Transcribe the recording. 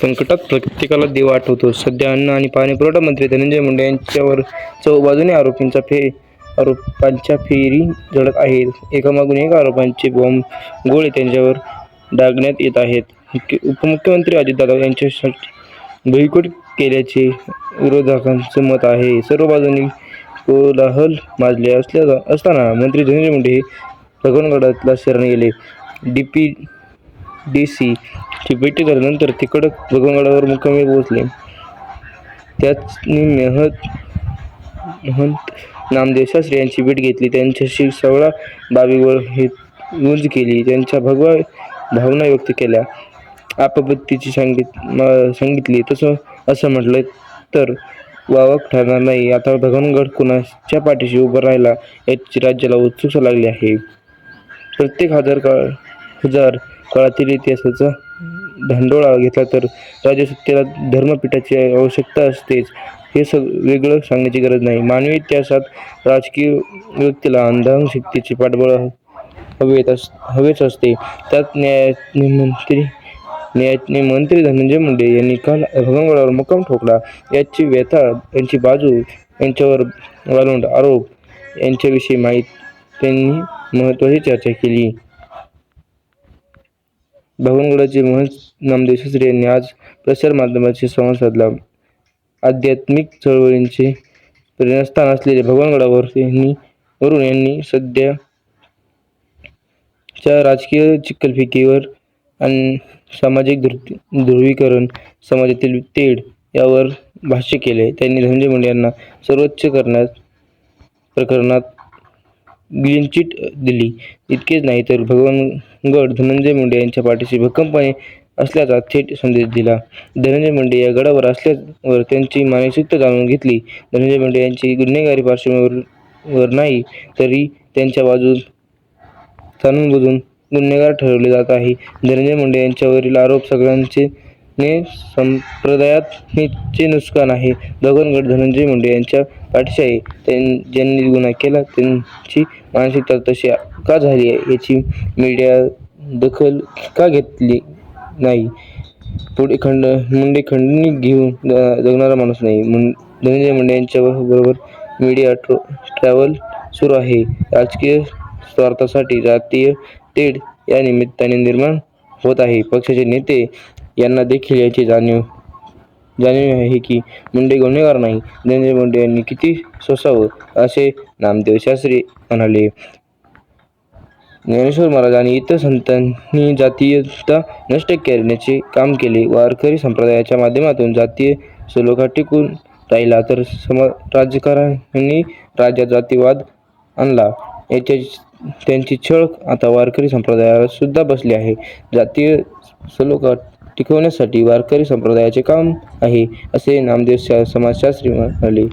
संकटात प्रत्येकाला देव आठवतो. सध्या अन्न आणि पाणी पुरवठा मंत्री धनंजय मुंडे यांच्यावर चौबाजूने आरोपींचा फे आरोपांच्या फेरी झडत आहेत. एकामागून एक आरोपांचे बॉम्ब गोळे त्यांच्यावर डागण्यात येत आहेत. मुख्य उपमुख्यमंत्री अजितदादा यांच्या बहिकोट केल्याचे विरोधकांचं मत आहे. सर्व बाजूंनी कोलाहल माजले असल्या असताना मंत्री धनंजय मुंडे हे भगवानगडातला शरण गेले. डी पी डी सी ची भेटी झाल्यानंतर तिकडं कडक मुक्कामी पोहोचले. त्यांनी मेहत महंत नामदेव शास्त्री यांची भेट घेतली. त्यांच्याशी सगळ्या बाबीवर हे गुंज केली. त्यांच्या भगवा भावना व्यक्त केल्या. आपत्तीची सांगित सांगितली. तसं असं म्हटलं तर वावक ठरणार नाही. आता भगवानगड कुणाच्या पाठीशी उभं राहिला याची राज्याला उत्सुकता लागली आहे. प्रत्येक हजार काळ हजार काळातील इतिहासाचा धांडोळा घेतला तर राजसत्तेला धर्मपीठाची आवश्यकता असतेच. हे सग वेगळं सांगण्याची गरज नाही. मानवी इतिहासात राजकीय व्यक्तीला अंधांग शक्तीचे पाठबळ हवेत अस हवेच असते. त्यात न्यायाने मंत्री न्यायाने मंत्री धनंजय मुंडे यांनी काल भगंगडावर मुक्काम ठोकला. याची व्यथा यांची बाजू यांच्यावर वालूंड आरोप यांच्याविषयी माहीत त्यांनी महत्त्वाची चर्चा केली. भगवानगडाचे महंत नामदेव शास्त्री यांनी आज प्रसारमाध्यमांशी संवाद साधला. आध्यात्मिक चळवळींचे प्रेरणास्थान असलेले भगवानगडावर यांनी वरून यांनी सध्या च्या राजकीय चिखलफेकीवर आणि सामाजिक ध्रु ध्रुवीकरण समाजातील तेढ यावर भाष्य केले. त्यांनी धनंजय मुंडे यांना सर्वोच्च करण्यात प्रकरणात क्लीन चिट दिली. इतकेच नाही तर भगवान गड धनंजय मुंडे यांच्या पाठीशी भक्कमपणे असल्याचा थेट संदेश दिला. धनंजय मुंडे या गडावर असल्यावर त्यांची मानसिकता जाणून घेतली. धनंजय मुंडे यांची गुन्हेगारी पार्श्वभूमीवर वर नाही तरी त्यांच्या बाजूस जाणून बुजून गुन्हेगार ठरवले जात आहे. धनंजय मुंडे यांच्यावरील आरोप सगळ्यांचे ने संप्रदायातचे नुकसान आहे. दगनगड धनंजय मुंडे यांच्या पाठीशी आहे. त्यां ज्यांनी गुन्हा केला त्यांची मानसिकता तशी का झाली आहे याची मीडिया दखल का घेतली नाही? पुढे खंड मुंडे खंडणी घेऊन जगणारा माणूस नाही. मुं धनंजय मुंडे यांच्या बरोबर मीडिया ट्रो ट्रॅव्हल सुरू आहे. राजकीय स्वार्थासाठी जातीय तेढ या निमित्ताने निर्माण होत आहे. पक्षाचे नेते यांना देखील याची जाणीव जाणीव आहे की मुंडे गुन्हेगार नाही. धनंजय मुंडे यांनी किती सोसावं असे नामदेव शास्त्री म्हणाले. ज्ञानेश्वर महाराज आणि इतर संतांनी जातीयता नष्ट करण्याचे काम केले. वारकरी संप्रदायाच्या माध्यमातून जातीय सलोखा टिकून राहिला तर सम राजकारण्यांनी राज्यात जातीवाद आणला. याच्या त्यांची छळ आता वारकरी संप्रदायाला सुद्धा बसली आहे. जातीय सलोखा टिकवण्यासाठी वारकरी संप्रदायाचे काम आहे असे नामदेव शा समाजशास्त्री म्हणाले.